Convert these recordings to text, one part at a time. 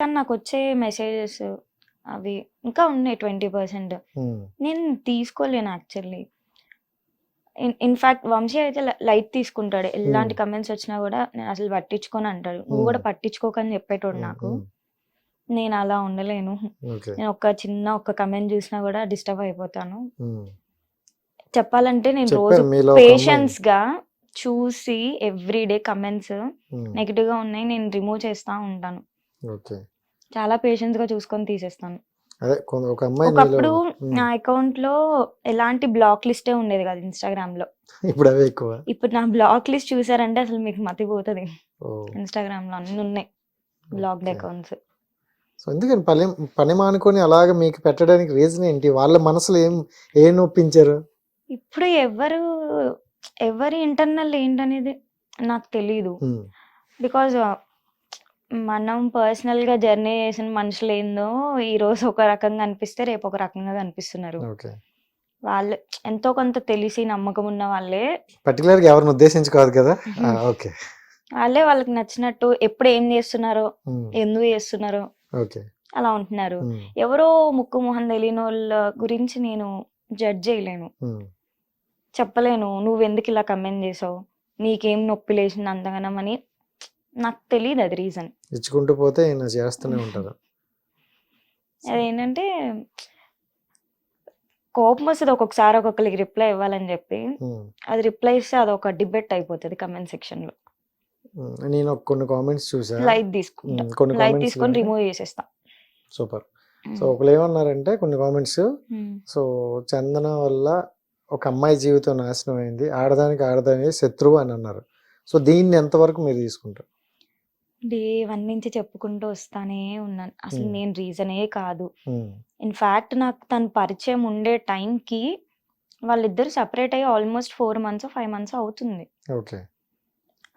కానీ నాకు వచ్చే మెసేజెస్ అవి ఇంకా ఉన్నాయి ట్వంటీ పర్సెంట్ నేను తీసుకోలేను యాక్చువల్లీ ఇన్ఫాక్ట్ వంశీ అయితే లైట్ తీసుకుంటాడు. ఎలాంటి కమెంట్స్ వచ్చినా కూడా నేను అసలు పట్టించుకొని అంటాడు. నువ్వు కూడా. పట్టించుకోకని చెప్పేటోడు నాకు. నేను అలా ఉండలేను. నేను ఒక చిన్న ఒక కమెంట్ చూసినా కూడా డిస్టర్బ్ అయిపోతాను. చెప్పాలంటే నేను రోజు. పేషెన్స్గా చూసి ఎవ్రీ డే కమెంట్స్ నెగిటివ్గా ఉన్నాయి. నేను రిమూవ్ చేస్తా ఉంటాను. ఓకే. చాలా పేషెన్స్గా చూసుకొని తీసేస్తాను. అదే ఒక అమ్మాయి ఒకప్పుడు నా అకౌంట్లో ఎలాంటి బ్లాక్ లిస్టే ఉండేది కదా ఇన్స్టాగ్రామ్లో ఇప్పుడు అవే ఎక్కువ. ఇప్పుడు నా బ్లాక్ లిస్ట్ చూసారంటే అసలు మీకు మతిపోతుంది. ఇన్స్టాగ్రామ్లో అన్ని ఉన్నాయి. Blocked okay. అకౌంట్స్. సో ఎందుకని పని పని మానుకొని అలాగ మీకు పెట్టడానికి రీజన్ ఏంటి? వాళ్ళ మనసులో ఏం ఏం నొప్పించారు? ఇప్పుడు ఎవరు ఎవరి ఇంటర్నల్ ఏంటనేది నాకు తెలియదు బికాజ్ మనం పర్సనల్గా జర్నీ చేసిన మనుషులు ఏందో ఈ రోజు ఒక రకంగా అనిపిస్తే రేపు ఒక రకంగా కనిపిస్తున్నారు. ఓకే. వాళ్ళు ఎంతో కొంత తెలిసి నమ్మకం ఉన్న వాళ్ళే. పర్టికులర్గా ఎవరిని ఉద్దేశించి కాదు కదా? ఆ, ఓకే. వాళ్ళే వాళ్ళకి నచ్చినట్టు ఎప్పుడు ఏం చేస్తున్నారో ఎందుకు చేస్తున్నారో ఓకే. అలా ఉంటున్నారు. ఎవరో ముక్కు మొహం తెలియని వాళ్ళ గురించి నేను జడ్జ్ చేయలేను. చెప్పలేను. నువ్వు ఎందుకు ఇలా కమెంట్ చేసావు? నీకేం నొప్పి లేచింది అంతగానం అని నాకు తెలియదు అది రీజన్ ఇచ్చుకుంటూ పోతే ఈయన చేస్తూనే ఉంటారు. అదేంటంటే కోపం వస్తుంది ఒక్కొక్కసారి ఒక్కొక్కరికి రిప్లై ఇవ్వాలని చెప్పి. అది రిప్లై ఇస్తే అది ఒక డిబేట్ అయిపోతుంది కమెంట్ సెక్షన్లో. నేను కొన్ని కామెంట్స్ చూసా. లైట్ తీసుకుంటా. లైట్ తీసుకొని రిమూవ్ చేసేస్తా. సూపర్ సో ఒకళ్ళు ఏమన్నారంటే కొన్ని కామెంట్స్. సో చందన వల్ల ఒక అమ్మాయి జీవితం నాశనం అయింది. ఆడదానికి ఆడదాని శత్రువు అని అన్నారు. సో దీన్ని ఎంతవరకు మీరు తీసుకుంటారు? డే వన్ నుంచి చెప్పుకుంటూ వస్తానే ఉన్నాను. అసలు. నేను రీజనే కాదు. ఇన్ఫాక్ట్ నాకు తన పరిచయం ఉండే టైంకి వాళ్ళిద్దరు సపరేట్ అయ్యి almost four months five months అవుతుంది. ఓకే.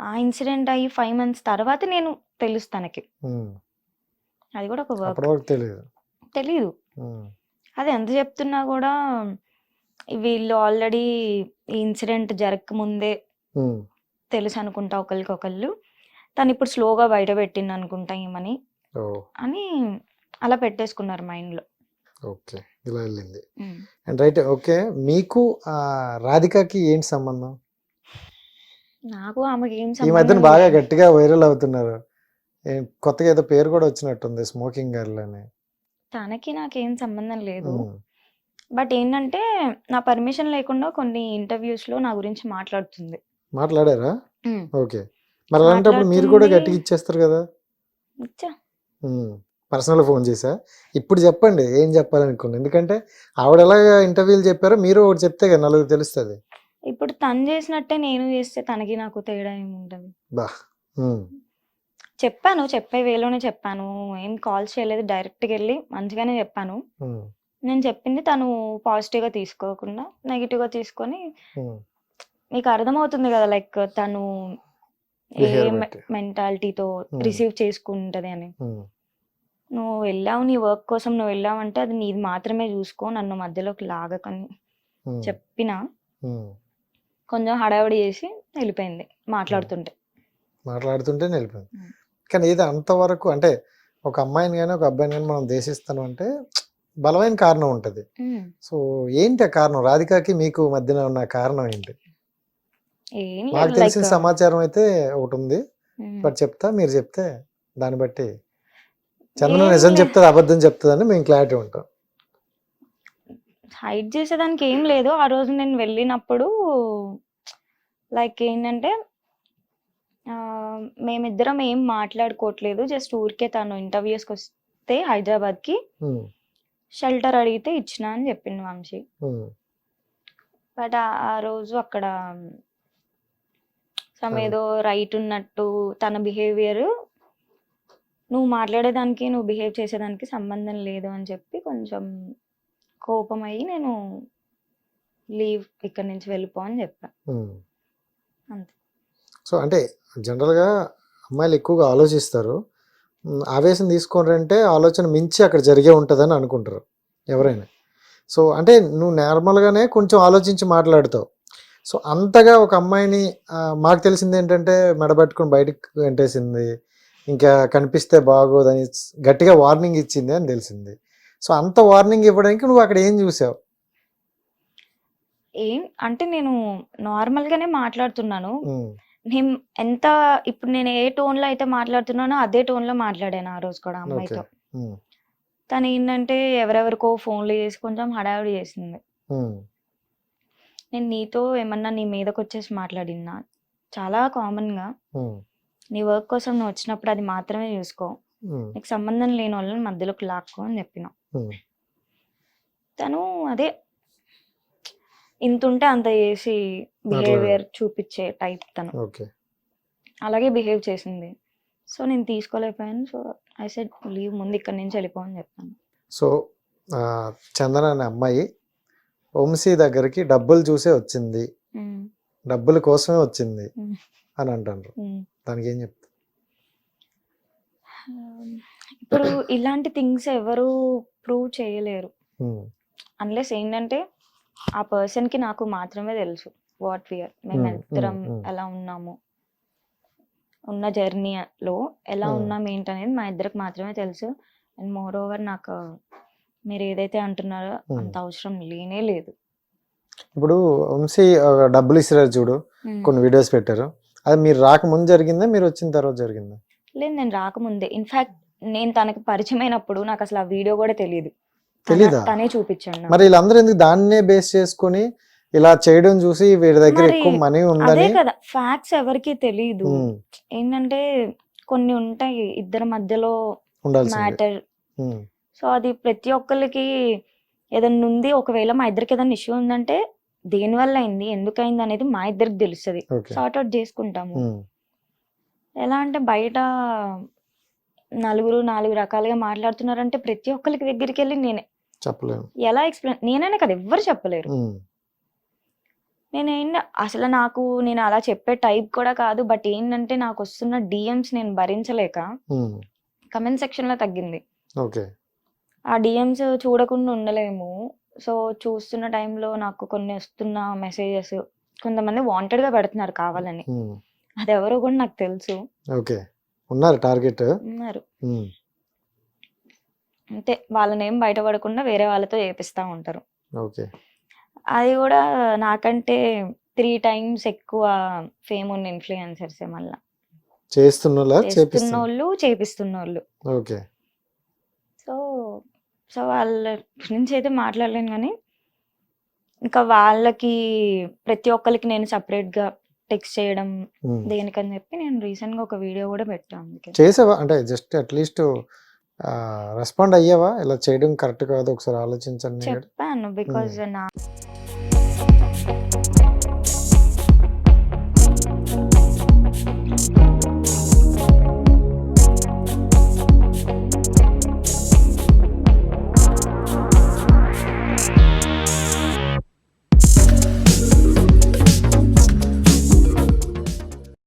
ఆ ఇన్సిడెంట్ అయ్యి ఫైవ్ మంత్స్ తర్వాత నేను తెలుసు తనకి. అది కూడా ఒక వర్క్. తెలియదు అది ఎంత చెప్తున్నా కూడా వీళ్ళు ఆల్రెడీ ఈ ఇన్సిడెంట్ జరగక ముందే తెలుసు అనుకుంటా ఒకరికొకళ్ళు తను ఇప్పుడు స్లోగా బయట పెట్టింది అనుకుంటా ఏమని ఓ. అని అలా పెట్టేసుకున్నారు మైండ్లో ఓకే. ఇలా వెళ్ళింది. And right okay. మీకు రాధికకి ఏంటి సంబంధం? నాకు ఆమెకి ఏం ఈ మధ్యన బాగా. గట్టిగా వైరల్ అవుతున్నారు. కొత్తగా ఏదో పేరు కూడా వచ్చినట్టుంది స్మోకింగ్ గర్ల్ అని. తనకి నాకేం సంబంధం లేదు. బట్ ఏంటంటే నా పర్మిషన్ లేకుండా కొన్ని ఇంటర్వ్యూస్లో నా గురించి మాట్లాడుతుంది. మాట్లాడారా. ఓకే. మరి అలాంటప్పుడు మీరు కూడా. గట్టిగా ఇచ్చేస్తారు కదా. పర్సనల్ ఫోన్ చేసా. ఇప్పుడు చెప్పండి ఏం చెప్పాలనుకున్నా. ఎందుకంటే ఆవిడ ఎలాగ ఇంటర్వ్యూలు చెప్పారో మీరు ఒకటి చెప్తే కదా నలుగురు తెలుస్తుంది. ఇప్పుడు తను చేసినట్టే నేను చేస్తే తనకి నాకు తేడా ఏముంటది బా. చెప్పాను చెప్పే వేలోనే చెప్పాను. ఏం కాల్స్ చేయలేదు డైరెక్ట్గా వెళ్ళి మంచిగానే చెప్పాను. నేను చెప్పింది తను పాజిటివ్గా తీసుకోకుండా నెగిటివ్గా తీసుకొని మీకు అర్థమవుతుంది కదా లైక్ తను ఏ. మెంటాలిటీతో Hmm. రిసీవ్ చేసుకుంటది అని నువ్వు వెళ్ళావు నీ వర్క్ కోసం నువ్వు వెళ్ళావంటే అది నీది మాత్రమే చూసుకో నన్ను మధ్యలోకి లాగకని ఉమ్, చెప్పిన ఉమ్. కొంచెం హడావిడి చేసి వెళ్ళిపోయింది మాట్లాడుతుంటే మాట్లాడుతుంటే నిలిపోయింది ఉమ్. కానీ ఇది అంతవరకు అంటే ఒక అమ్మాయిని కానీ ఒక అబ్బాయిని కానీ మనం దేశిస్తాను అంటే బలమైన కారణం ఉంటుంది. సో ఏంటి ఆ కారణం రాధికకి మీకు మధ్యన ఉన్న కారణం ఏంటి నాకు తెలిసిన సమాచారం అయితే ఒకటి ఉంది. బట్ చెప్తా మీరు చెప్తే దాన్ని బట్టి చంద్రన ఏం నిజం చెప్తుంది అబద్ధం చెప్తుందని మేము క్లారిటీ ఉంటాం. హైడ్ చేసేదానికి ఏం లేదు. ఆ రోజు నేను వెళ్ళినప్పుడు లైక్ ఏంటంటే మేమిద్దరం ఏం మాట్లాడుకోవట్లేదు. జస్ట్ ఊరికే తను ఇంటర్వ్యూస్కి వస్తే హైదరాబాద్కి షెల్టర్ అడిగితే ఇచ్చిన అని చెప్పింది వంశీ. బట్ ఆ రోజు అక్కడ సమ్. ఏదో రైట్ ఉన్నట్టు తన బిహేవియర్ నువ్వు మాట్లాడేదానికి నువ్వు బిహేవ్ చేసేదానికి సంబంధం లేదు అని చెప్పి కొంచెం కోపం అయ్యి నేను లీవ్ ఇక్కడి నుంచి వెళ్ళిపో అని చెప్పా. ఉమ్. అంతే. సో అంటే జనరల్గా అమ్మాయిలు ఎక్కువగా ఆలోచిస్తారు. ఆవేశం తీసుకోరంటే ఆలోచన మించి అక్కడ జరిగే ఉంటుందని అనుకుంటారు ఎవరైనా. సో అంటే నువ్వు నార్మల్గానే కొంచెం ఆలోచించి మాట్లాడుతావు. సో అంతగా ఒక అమ్మాయిని మాకు తెలిసింది ఏంటంటే మెడబెట్టుకుని బయటకు వెంటేసింది. ఇంకా కనిపిస్తే బాగోదని గట్టిగా వార్నింగ్ ఇచ్చింది అని తెలిసింది. సో అంత వార్నింగ్ ఇవ్వడానికి నువ్వు అక్కడ ఏం చూసావు? ఏం అంటే నేను నార్మల్ గానే మాట్లాడుతున్నాను. నేను ఎంత ఇప్పుడు నేను ఏ టోన్లో అయితే మాట్లాడుతున్నానో అదే టోన్లో మాట్లాడాను ఆ రోజు కూడా అమ్మాయితో. తను ఏంటంటే ఎవరెవరికో ఫోన్లు చేసి కొంచెం హడావిడి చేసింది. నేను నీతో ఏమన్నా నీ మీదకి వచ్చేసి మాట్లాడినా చాలా కామన్గా నీ వర్క్ కోసం నువ్వు వచ్చినప్పుడు అది మాత్రమే చూసుకో. నీకు సంబంధం లేని వాళ్ళని మధ్యలోకి లాక్కో అని చెప్పిన. తను అదే ఇంత ఉంటే అంత చేసి బిహేవియర్ చూపించే టైప్ తను. అలాగే బిహేవ్ చేసింది. సో నేను తీసుకోలేకపోయాను. సో ఐ సెడ్ లీవ్ ముందు ఇక్కడ నుంచి వెళ్ళిపో అని చెప్పాను. సో చందన అనే అమ్మాయి వంశీ దగ్గరికి డబ్బులు చూసే వచ్చింది. డబ్బుల కోసమే వచ్చింది అని అంటారు. దానికి ఏం చెప్తా ఇప్పుడు ఇలాంటి థింగ్స్ ఎవరు ప్రూవ్ చేయలేరు. అన్లెస్ ఏంటంటే ఆ పర్సన్కి నాకు మాత్రమే తెలుసు వాట్ వియర్ మేము ఇద్దరం. ఎలా ఉన్నాము? ఉన్న జర్నీలో ఎలా. ఉన్నాం ఏంటనేది మా ఇద్దరికి మాత్రమే తెలుసు. అండ్ మోర్ ఓవర్ నాకు మీరు ఏదైతే అంటున్నారో. అంత అవసరం లేనే లేదు. ఇప్పుడు వంశీ డబ్బులు ఇస్తారు చూడు. కొన్ని వీడియోస్ పెట్టారు. అది మీరు రాకముందు జరిగిందా? మీరు వచ్చిన తర్వాత జరిగిందా? లేదు నేను రాకముందే. ఇన్ఫాక్ట్ నేను తనకి పరిచయం అయినప్పుడు నాకు అసలు ఆ వీడియో కూడా తెలియదు తెలీదా? తనే చూపించాను. మరి వీళ్ళందరూ ఎందుకు దాన్నే బేస్ చేసుకొని ఇలా చేయడం చూసి వీడి దగ్గర ఎక్కువ మనీ అదే ఉందని కదా ఫ్యాక్ట్స్ ఎవరికి తెలియదు ఏంటంటే కొన్ని ఉంటాయి ఇద్దరి మధ్యలో మ్యాటర్ సో అది ప్రతి ఒక్కరికి ఏదన్నా ఉంది ఒకవేళ మా ఇద్దరికి ఏదైనా ఇష్యూ ఉందంటే దేని వల్ల అయింది ఎందుకు అయింది అనేది మా ఇద్దరికి తెలుస్తుంది. సార్ట్ అవుట్ చేసుకుంటాము. ఉమ్, ఎలా అంటే బయట నలుగురు నాలుగు రకాలుగా మాట్లాడుతున్నారంటే ప్రతి ఒక్కరికి దగ్గరికి వెళ్ళి నేనే. చెప్పలేము. ఎలా ఎక్స్ప్లెయిన్ నేనైనా కదా ఎవ్వరు చెప్పలేరు. ఉమ్, నేనేంటి అసలు నాకు నేను అలా చెప్పే టైప్ కూడా కాదు బట్ ఏంటంటే నాకు వస్తున్న డిఎమ్స్ నేను భరించలేక కమెంట్ సెక్షన్లో తగ్గింది. ఓకే. ఆ డిఎమ్స్ చూడకుండా ఉండలేము. సో చూస్తున్న టైంలో నాకు కొన్ని వస్తున్న మెసేజెస్ కొంతమంది వాంటెడ్గా పెడుతున్నారు కావాలని. అది ఎవరో కూడా నాకు తెలుసు. ఓకే. ఉన్నారు టార్గెట్? ఉన్నారు. అంతే. వాళ్ళని ఏం బయటపడకుండా వేరే వాళ్ళతో చేపిస్తా ఉంటారు. ఓకే. అది కూడా నాకంటే త్రీ టైమ్స్ ఎక్కువ ఫేమ్ ఉన్న ఇన్ఫ్లుయెన్సర్స్ మళ్ళీ. చేస్తున్న చేపిస్తున్నా వాళ్ళు చేపిస్తున్న వాళ్ళు ఓకే. సో వాళ్ళ గురించి అయితే మాట్లాడలేను కానీ ఇంకా వాళ్ళకి ప్రతి ఒక్కరికి నేను separate గా టెక్స్ట్ చేయడం. దేనికని చెప్పి నేను recent గా ఒక వీడియో కూడా పెట్టాను అందుకే. చేసావా? అంటే జస్ట్ అట్లీస్ట్ రెస్పాండ్ అయ్యావా? ఇలా చేయడం కరెక్ట్ కాదు ఒకసారి ఆలోచించండి చెప్పాను బికాజ్ నా